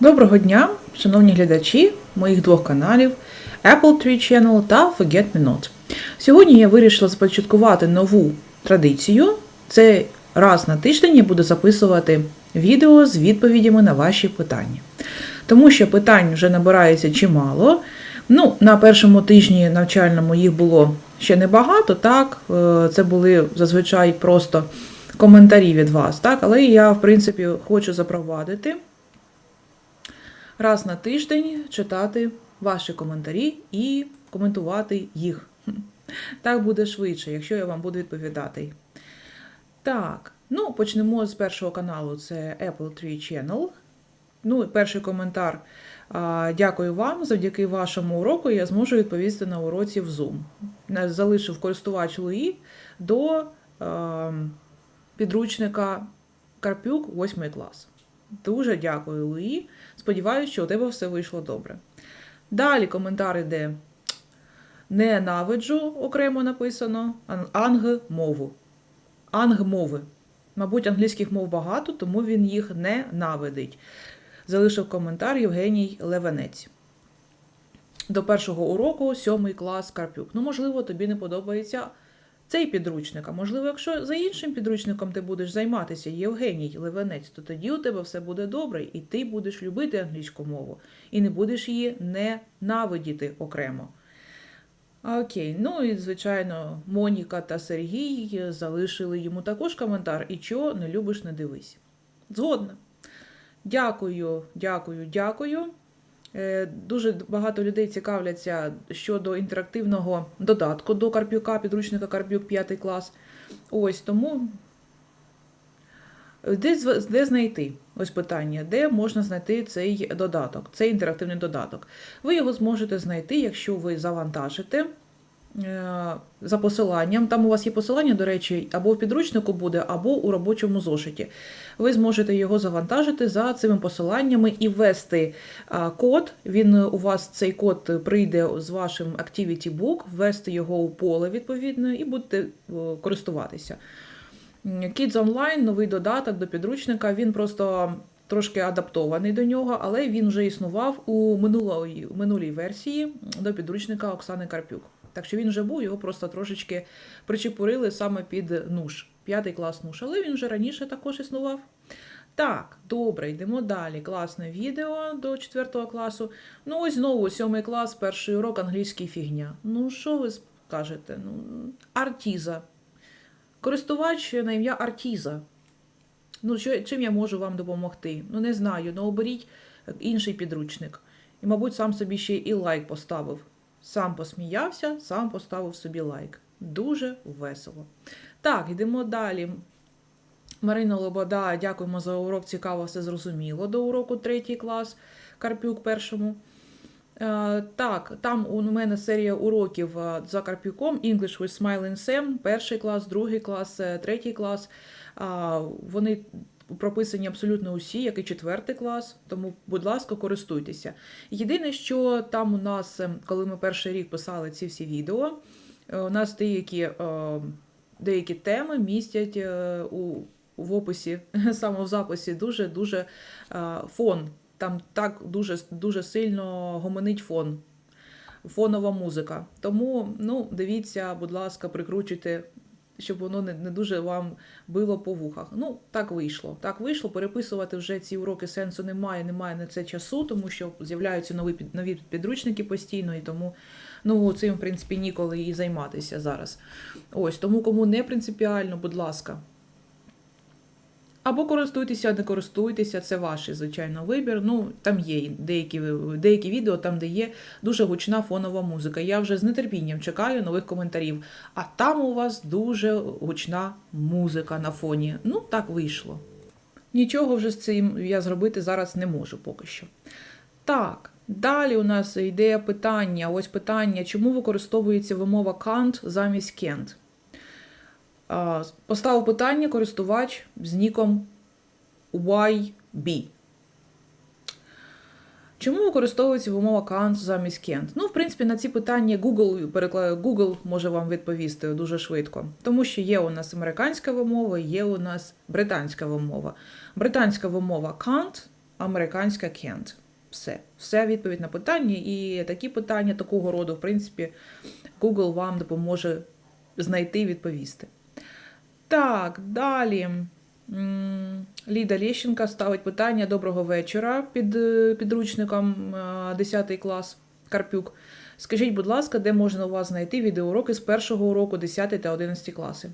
Доброго дня, шановні глядачі моїх двох каналів Apple Tree Channel та Forget Me Not. Сьогодні я вирішила започаткувати нову традицію. Це раз на тиждень я буду записувати відео з відповідями на ваші питання. Тому що питань вже набирається чимало. Ну, на першому тижні навчальному їх було ще небагато, так. е, Це були зазвичай просто коментарі від вас, так, але я, в принципі, хочу запровадити раз на тиждень читати ваші коментарі і коментувати їх. Так буде швидше, якщо я вам буду відповідати. Так, ну почнемо з першого каналу. Це Apple Tree Channel. Ну, перший коментар. Дякую вам. Завдяки вашому уроку я зможу відповісти на уроці в Zoom. Залишив користувач Луї до е, підручника Карпюк 8 клас. Дуже дякую, Луї. Сподіваюсь, що у тебе все вийшло добре. Далі коментар іде. Ненавиджу, окремо написано, ан- анг-мову. Анг-мови. Мабуть, англійських мов багато, тому він їх ненавидить. Залишив коментар Євгеній Левенець. До першого уроку, сьомий клас Карпюк. Ну, можливо, тобі не подобається цей підручник. А можливо, якщо за іншим підручником ти будеш займатися, Євгеній Левенець, то тоді у тебе все буде добре, і ти будеш любити англійську мову, і не будеш її ненавидіти окремо. Окей, ну і звичайно, Моніка та Сергій залишили йому також коментар. І чого не любиш, не дивись. Згодна. Дякую, дякую, дякую. Е, Дуже багато людей цікавляться щодо інтерактивного додатку до Карпюка, підручника Карпюк 5 клас. Ось тому. Де, де знайти? Ось питання, де можна знайти цей додаток, цей інтерактивний додаток. Ви його зможете знайти, якщо ви завантажите за посиланням. Там у вас є посилання, до речі, або в підручнику буде, або у робочому зошиті. Ви зможете його завантажити за цими посиланнями і ввести код. Він у вас цей код прийде з вашим Activity Book, ввести його у поле відповідно і будете користуватися. М, Kids Online, новий додаток до підручника. Він просто трошки адаптований до нього, але він вже існував у минулої, минулій версії до підручника Оксани Карпюк. Так що він вже був, його просто трошечки причепурили саме під нуж. П'ятий клас нуж, але він вже раніше також існував. Так, добре, йдемо далі. Класне відео до 4 класу. Ну, ось знову сьомий клас, перший урок англійський фігня. Ну, що ви скажете? Ну, Артіза. Користувач на ім'я Артіза. Ну, що, чим я можу вам допомогти? Ну, не знаю. Ну, оберіть інший підручник. І, мабуть, сам собі ще і лайк поставив. Сам посміявся, сам поставив собі лайк. Дуже весело. Так, йдемо далі. Марина Лобода, дякуємо за урок. Цікаво, все зрозуміло до уроку третій клас, Карпюк першому. Е, так, там у мене серія уроків е, за Карпюком English with Smiling Sam, перший клас, другий клас, е, третій клас. Вони прописані абсолютно усі, як і четвертий клас, тому, будь ласка, користуйтеся. Єдине, що там у нас, е, коли ми перший рік писали ці всі відео, е, у нас деякі, е, деякі теми містять е, у, в описі, саме в записі, дуже-дуже фон. Там так дуже, дуже сильно гомонить фон, фонова музика. Тому ну, дивіться, будь ласка, прикручуйте, щоб воно не, не дуже вам било по вухах. Ну, так вийшло. Так вийшло. Переписувати вже ці уроки сенсу немає, немає на це часу, тому що з'являються нові, нові підручники постійно, і тому ну, цим, в принципі, ніколи і займатися зараз. Ось, тому кому не принципіально, будь ласка. Або користуйтеся, не користуйтеся, це ваш, звичайно, вибір. Ну, там є деякі, деякі відео, там, де є дуже гучна фонова музика. Я вже з нетерпінням чекаю нових коментарів. А там у вас дуже гучна музика на фоні. Ну, так вийшло. Нічого вже з цим я зробити зараз не можу поки що. Так, далі у нас йде питання. Ось питання, чому використовується вимова can't замість can't? Поставив питання користувач з ніком YB. Чому використовується вимова can't замість can't? Ну, в принципі, на ці питання Google, Google може вам відповісти дуже швидко. Тому що є у нас американська вимова, є у нас британська вимова. Британська вимова can't американська can't. Все. Все відповідь на питання. І такі питання такого роду, в принципі, Google вам допоможе знайти і відповісти. Так, далі. Ліда Лещенка ставить питання доброго вечора під е, підручником е, 10 клас Карпюк. Скажіть, будь ласка, де можна у вас знайти відеоуроки з першого уроку 10 та 11 класи?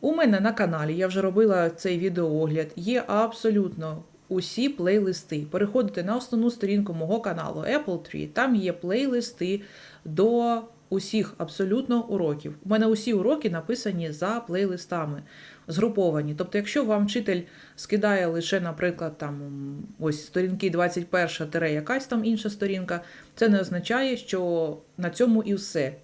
У мене на каналі, я вже робила цей відеоогляд, є абсолютно усі плейлисти. Переходите на основну сторінку мого каналу Apple Tree, там є плейлисти до усіх абсолютно уроків. У мене усі уроки написані за плейлистами, згруповані. Тобто, якщо вам вчитель скидає лише, наприклад, там ось сторінки 21 тире якась там інша сторінка, це не означає, що на цьому і все.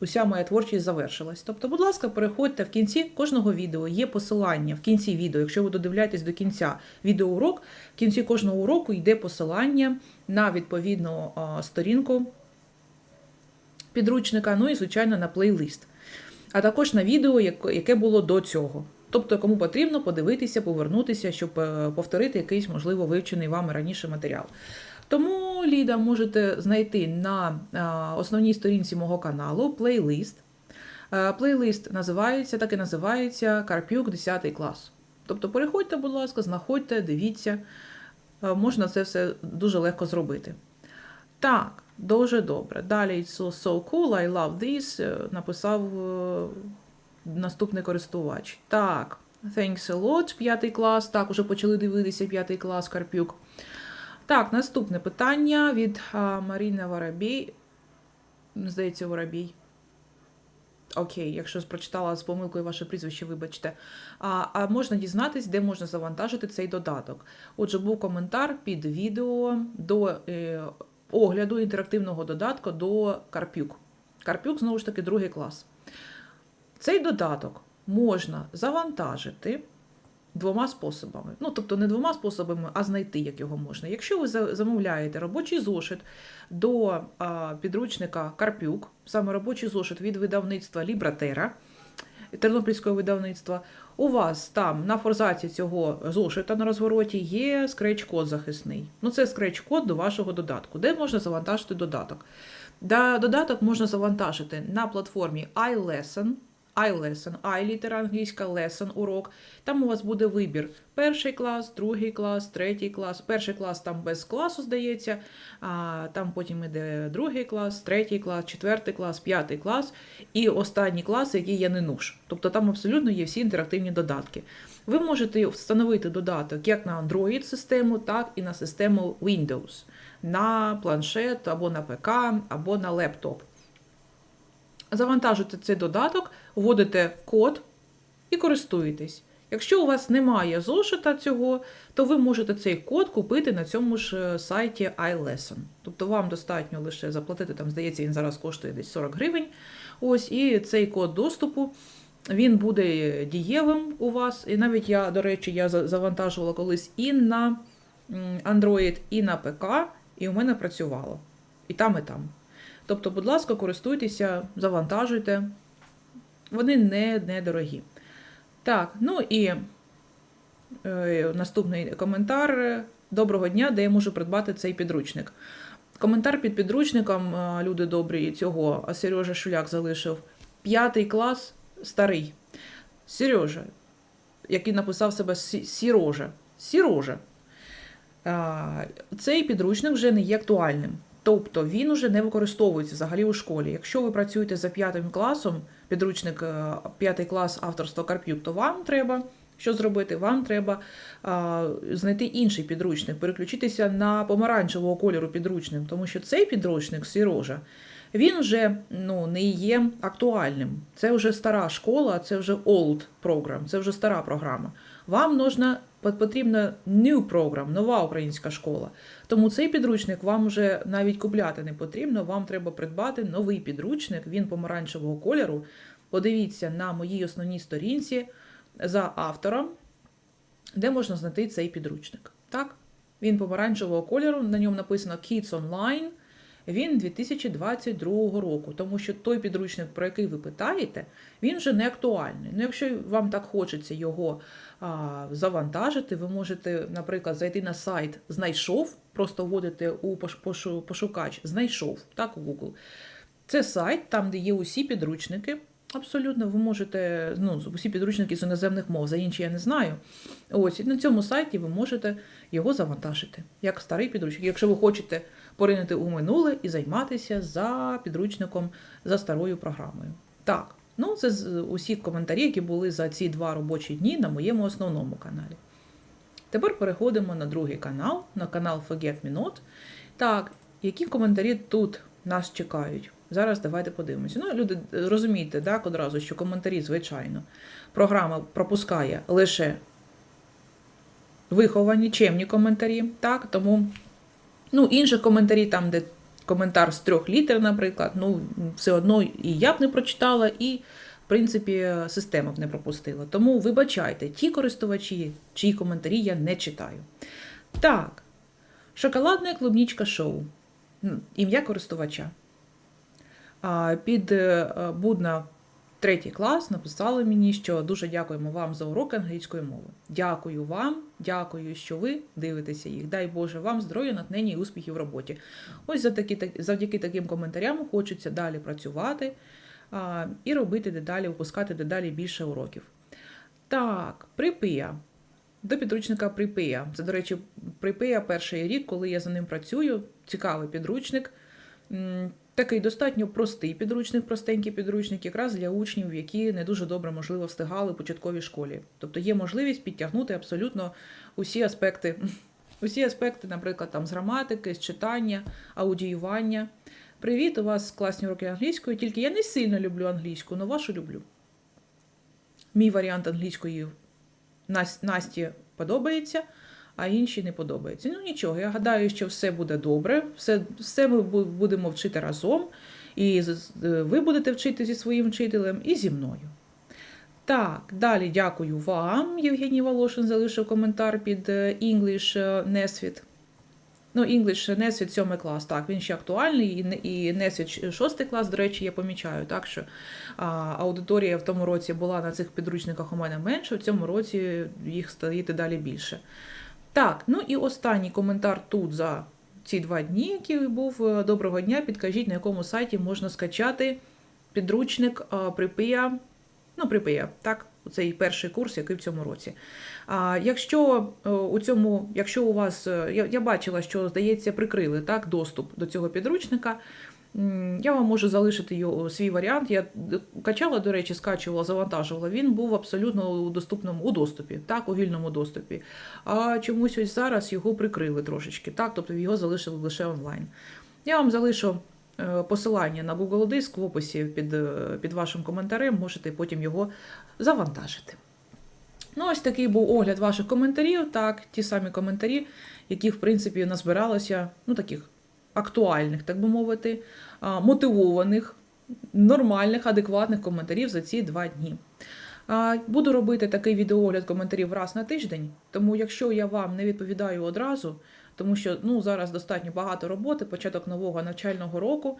Уся моя творчість завершилась. Тобто, будь ласка, переходьте в кінці кожного відео. Є посилання в кінці відео. Якщо ви додивляєтесь до кінця відеоурок, в кінці кожного уроку йде посилання на відповідну сторінку підручника, ну і, звичайно, на плейлист. А також на відео, яке було до цього. Тобто, кому потрібно подивитися, повернутися, щоб е, повторити якийсь, можливо, вивчений вами раніше матеріал. Тому, Ліда, можете знайти на основній сторінці мого каналу плейлист. Е, Плейлист називається, так і називається Карпюк 10 клас. Тобто переходьте, будь ласка, знаходьте, дивіться. Е, Можна це все дуже легко зробити. Так, дуже добре. Далі it's so, cool, I love this, е, написав е, наступний користувач. Так, thanks a lot, п'ятий клас. Так, уже почали дивитися п'ятий клас Карпюк. Так, наступне питання від Маріни Воробій. Здається, Воробій. Окей, якщо прочитала з помилкою ваше прізвище, вибачте. А, а можна дізнатись, де можна завантажити цей додаток. Отже, був коментар під відео до е, огляду інтерактивного додатку до Карпюк. Карпюк, знову ж таки, другий клас. Цей додаток можна завантажити двома способами. Ну, тобто не двома способами, а знайти, як його можна. Якщо ви замовляєте робочий зошит до підручника Карпюк, саме робочий зошит від видавництва Лібратера, тернопільського видавництва, у вас там на форзаці цього зошита на розвороті є скреч-код захисний. Ну, це скреч-код до вашого додатку, де можна завантажити додаток. Да, додаток можна завантажити на платформі iLesson, iLesson, I літера англійська, lesson урок. Там у вас буде вибір: перший клас, другий клас, третій клас. Перший клас там без класу, здається, а там потім іде другий клас, третій клас, четвертий клас, п'ятий клас і останній клас, який є не нуж. Тобто там абсолютно є всі інтерактивні додатки. Ви можете встановити додаток як на Android систему, так і на систему Windows, на планшет або на ПК, або на лептоп. Завантажуєте цей додаток, вводите код і користуєтесь. Якщо у вас немає зошита цього, то ви можете цей код купити на цьому ж е, сайті iLesson. Тобто вам достатньо лише заплатити, там, здається, він зараз коштує десь 40 гривень. Ось, і цей код доступу він буде дієвим у вас. І навіть я, до речі, я завантажувала колись і на Android, і на ПК, і у мене працювало. І там, і там. Тобто, будь ласка, користуйтеся, завантажуйте. Вони не, не дорогі. Так, ну і е, наступний коментар. Доброго дня, де я можу придбати цей підручник. Коментар під підручником, е, люди добрі, цього а Сережа Шуляк залишив. П'ятий клас старий. Сережа, який написав себе Сірожа. Сірожа. Цей підручник вже не є актуальним. Тобто він уже не використовується взагалі у школі. Якщо ви працюєте за п'ятим класом, підручник е, п'ятий клас авторства Карп'юк, то вам треба що зробити? Вам треба а, знайти інший підручник, переключитися на помаранчевого кольору підручник, тому що цей підручник сірожа. Він вже ну, не є актуальним. Це вже стара школа, це вже old program, це вже стара програма. Вам нужна потрібна new program, нова українська школа. Тому цей підручник вам вже навіть купляти не потрібно. Вам треба придбати новий підручник. Він помаранчевого кольору. Подивіться на моїй основній сторінці за автором, де можна знайти цей підручник. Так? Він помаранчевого кольору, на ньому написано Kids Online. він 2022 року, тому що той підручник, про який ви питаєте, він вже не актуальний. Ну, якщо вам так хочеться його завантажити, ви можете, наприклад, зайти на сайт Знайшов, просто вводите у пошукач Знайшов, так, у Google. Це сайт, там, де є усі підручники. Абсолютно, ви можете ну, усі підручники з іноземних мов, за інші я не знаю. Ось і на цьому сайті ви можете його завантажити як старий підручник. Якщо ви хочете поринути у минуле і займатися за підручником за старою програмою. Так, ну це з усі коментарі, які були за ці два робочі дні на моєму основному каналі. Тепер переходимо на другий канал, на канал Forget Me Not. Так, які коментарі тут нас чекають? Зараз давайте подивимося. Ну, люди розумієте, так, одразу, що коментарі, звичайно, програма пропускає лише виховані, чемні коментарі, так, тому ну, інших коментарів, там, де коментар з трьох літер, наприклад, ну, все одно і я б не прочитала, і, в принципі, система б не пропустила. Тому вибачайте, ті користувачі, чиї коментарі я не читаю. Так, шоколадна клубнічка шоу. Ім'я користувача. Під е, Будна третій клас написали мені, що дуже дякуємо вам за уроки англійської мови. Дякую вам, дякую, що ви дивитеся їх. Дай Боже вам здоров'я, натхнення і успіхів в роботі. Ось завдяки, так- завдяки таким коментарям хочеться далі працювати а, і робити дедалі, випускати дедалі більше уроків. Так, припия. До підручника Припия. Це, до речі, Припия перший рік, коли я за ним працюю. Цікавий підручник. Такий достатньо простий підручник, простенький підручник, якраз для учнів, які не дуже добре, можливо, встигали в початковій школі. Тобто є можливість підтягнути абсолютно усі аспекти, усі аспекти, наприклад, там з граматики, з читання, аудіювання. Привіт, у вас класні уроки англійської, тільки я не сильно люблю англійську, але вашу люблю. Мій варіант англійської Насті подобається, а інші не подобається. Ну нічого, я гадаю, що все буде добре, все, все ми будемо вчити разом. І ви будете вчити зі своїм вчителем, і зі мною. Так, далі дякую вам. Євгеній Волошин залишив коментар під е, English е, Ну, English Nesвіт 7 клас, так, він ще актуальний, і, Не- і 6 клас, до речі, я помічаю, так що аудиторія в тому році була на цих підручниках у мене менше, в цьому році їх стає далі більше. Так, ну і останній коментар тут за ці два дні, який був. Е, Доброго дня. Підкажіть, на якому сайті можна скачати підручник а, Припия. Ну, Припия, так, цей перший курс, який в цьому році. А якщо е, у цьому, якщо у вас, е, я, я бачила, що здається, прикрили так, доступ до цього підручника. Я вам можу залишити його свій варіант. Я качала, до речі, скачувала, завантажувала. Він був абсолютно у доступному у доступі, так, у вільному доступі. А чомусь ось зараз його прикрили трошечки, так, тобто його залишили лише онлайн. Я вам залишу е, посилання на Google Диск в описі під, е, під вашим коментарем, можете потім його завантажити. Ну, ось такий був огляд ваших коментарів. Так, ті самі коментарі, які, в принципі, назбиралося, ну, таких актуальних, так би мовити, мотивованих, нормальних, адекватних коментарів за ці два дні. Буду робити такий відеоогляд коментарів раз на тиждень, тому якщо я вам не відповідаю одразу, тому що ну, зараз достатньо багато роботи, початок нового навчального року.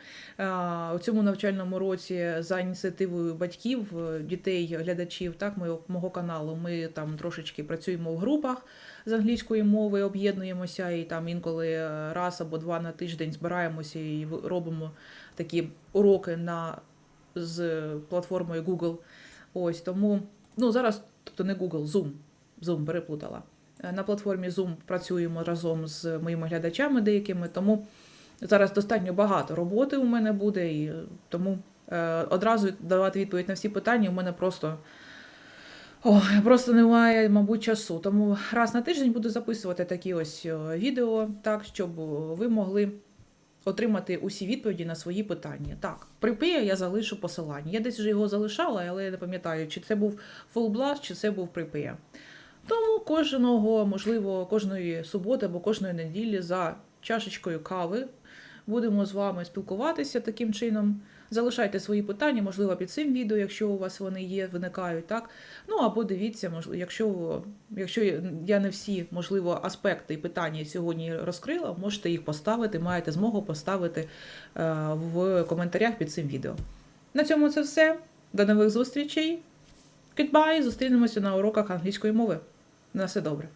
У цьому навчальному році за ініціативою батьків, е, дітей, глядачів, так, мого, мого каналу, ми там трошечки працюємо в групах з англійської мови, об'єднуємося і там інколи е, раз або два на тиждень збираємося і робимо такі уроки на, з платформою Google. Ось тому, ну зараз, тобто не Google, Zoom, Zoom переплутала. Е, На платформі Zoom працюємо разом з моїми глядачами деякими, тому зараз достатньо багато роботи у мене буде, і е, тому е, одразу давати відповідь на всі питання у мене просто. О, просто немає, мабуть, часу. Тому раз на тиждень буду записувати такі ось відео, так, щоб ви могли отримати усі відповіді на свої питання. Так, припия я залишу посилання. Я десь вже його залишала, але я не пам'ятаю, чи це був Full Blast, чи це був припия. Тому кожного, можливо, кожної суботи або кожної неділі за чашечкою кави будемо з вами спілкуватися таким чином. Залишайте свої питання, можливо, під цим відео, якщо у вас вони є, виникають, так? Ну або дивіться, можливо, якщо, якщо я не всі, можливо, аспекти і питання сьогодні розкрила, можете їх поставити, маєте змогу поставити е, в коментарях під цим відео. На цьому це все. До нових зустрічей. Goodbye. Зустрінемося на уроках англійської мови. На все добре.